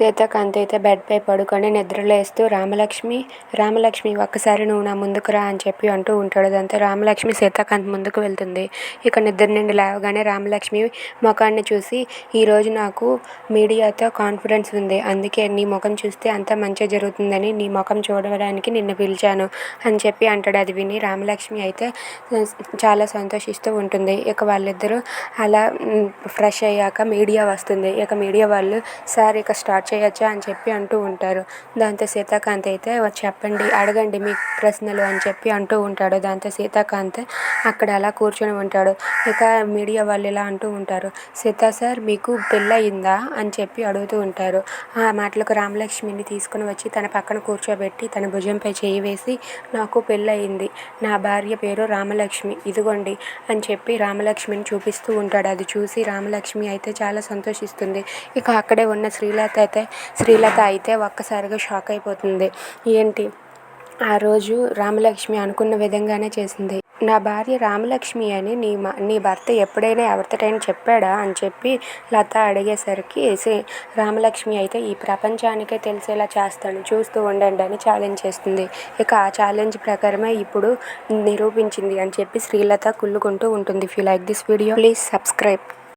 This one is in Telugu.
సీతాకాంత్ అయితే బెడ్పై పడుకొని నిద్రలేస్తూ రామలక్ష్మి రామలక్ష్మి ఒక్కసారి నువ్వు నా ముందుకు రా అని చెప్పి అంటూ ఉంటాడు. దాంతో రామలక్ష్మి సీతాకాంత్ ముందుకు వెళ్తుంది. ఇక నిద్ర నుండి లేవగానే రామలక్ష్మి ముఖాన్ని చూసి ఈరోజు నాకు మీడియాతో కాన్ఫిడెన్స్ ఉంది. అందుకే నీ ముఖం చూస్తే అంతా మంచి జరుగుతుందని నీ ముఖం చూడడానికి నిన్ను పిలిచాను అని చెప్పి అంటాడు. అది విని రామలక్ష్మి అయితే చాలా సంతోషిస్తూ ఉంటుంది. ఇక వాళ్ళిద్దరూ అలా ఫ్రెష్ అయ్యాక మీడియా వస్తుంది. ఇక మీడియా వాళ్ళు సార్ ఇక స్టార్ట్ చేయొచ్చా అని చెప్పి అంటూ ఉంటారు. దాంతో సీతాకాంత్ అయితే చెప్పండి అడగండి మీ ప్రశ్నలు అని చెప్పి అంటూ ఉంటాడు. దాంతో సీతాకాంత్ అక్కడ అలా కూర్చొని ఉంటాడు. ఇక మీడియా వాళ్ళు ఇలా అంటూ ఉంటారు. సీతా సార్ మీకు పెళ్ళయిందా? అని చెప్పి అడుగుతూ ఉంటారు. ఆ మాటలకు రామలక్ష్మిని తీసుకుని వచ్చి తన పక్కన కూర్చోబెట్టి తన భుజంపై చేయి వేసి నాకు పెళ్ళయింది. నా భార్య పేరు రామలక్ష్మి. ఇదిగోండి అని చెప్పి రామలక్ష్మిని చూపిస్తూ ఉంటాడు. అది చూసి రామలక్ష్మి అయితే చాలా సంతోషిస్తుంది. ఇక అక్కడే ఉన్న శ్రీలత అయితే శ్రీలత అయితే ఒక్కసారిగా షాక్ అయిపోతుంది. ఏంటి? ఆ రోజు రామలక్ష్మి అనుకున్న విధంగానే చేసింది. నా భార్య రామలక్ష్మి అని నీ మా నీ భర్త ఎప్పుడైనా ఎవరితోటైనా చెప్పాడా అని చెప్పి లత అడిగేసరికి శ్రీ రామలక్ష్మి అయితే ఈ ప్రపంచానికే తెలిసేలా చేస్తాను. చూస్తూ ఉండండి అని ఛాలెంజ్ చేస్తుంది. ఇక ఆ ఛాలెంజ్ ప్రకారమే ఇప్పుడు నిరూపించింది అని చెప్పి శ్రీలత కుళ్ళుకుంటూ ఉంటుంది. If you like this video please subscribe